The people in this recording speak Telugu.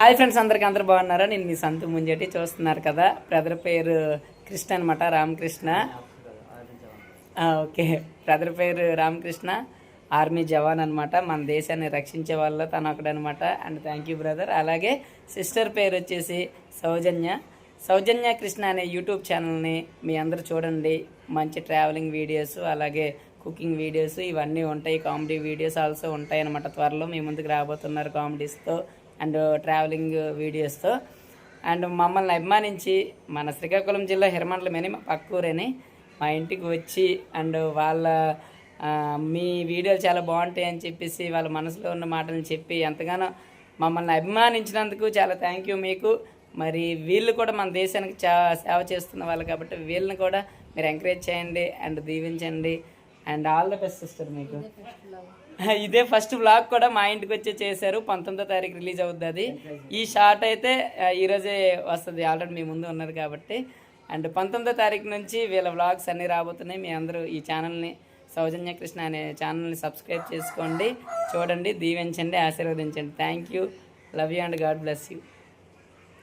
హాయ్ ఫ్రెండ్స్ అందరికి అందరు బాగున్నారా? నేను మీ సంతు ముంజటి చూస్తున్నారు కదా బ్రదర్ పేరు కృష్ణ అనమాట రామకృష్ణ. ఓకే. బ్రదర్ పేరు రామకృష్ణ ఆర్మీ జవాన్ అనమాట మన దేశాన్ని రక్షించే వాళ్ళ తను ఒకడనమాట అండ్ థ్యాంక్ యూ బ్రదర్ అలాగే సిస్టర్ పేరు వచ్చేసి సౌజన్య. సౌజన్య కృష్ణ అనే యూట్యూబ్ ఛానల్ని మీ అందరూ చూడండి. మంచి ట్రావెలింగ్ వీడియోస్ అలాగే కుకింగ్ వీడియోస్ ఇవన్నీ ఉంటాయి. కామెడీ వీడియోస్ ఆల్సో ఉంటాయి అనమాట త్వరలో. మీ ముందుకు రాబోతున్నారు కామెడీస్తో. అండ్ ట్రావెలింగ్ వీడియోస్తో. అండ్ మమ్మల్ని అభిమానించి మన శ్రీకాకుళం జిల్లా హిరమండలమని మా పక్కూరని మా ఇంటికి వచ్చి అండ్ వాళ్ళ మీ వీడియోలు చాలా బాగుంటాయి అని చెప్పేసి వాళ్ళ మనసులో ఉన్న మాటలను చెప్పి ఎంతగానో మమ్మల్ని అభిమానించినందుకు చాలా థ్యాంక్ యూ మీకు. మరి వీళ్ళు కూడా మన దేశానికి చా సేవ చేస్తున్న వాళ్ళు కాబట్టి వీళ్ళని కూడా మీరు ఎంకరేజ్ చేయండి అండ్ దీవించండి. And all the best sister మీకు ఇదే ఫస్ట్ బ్లాగ్ కూడా మా ఇంటికి వచ్చి చేశారు. పంతొమ్మిదో తారీఖు రిలీజ్ అవుద్ది అది. ఈ షార్ట్ అయితే ఈరోజే వస్తుంది. ఆల్రెడీ మీ ముందు ఉన్నది కాబట్టి. అండ్ పంతొమ్మిదో తారీఖు నుంచి వీళ్ళ వ్లాగ్స్ అన్నీ రాబోతున్నాయి. మీ అందరూ ఈ ఛానల్ని సౌజన్య కృష్ణ అనే ఛానల్ని సబ్స్క్రైబ్ చేసుకోండి. చూడండి దీవించండి ఆశీర్వదించండి. Thank you love you and God bless you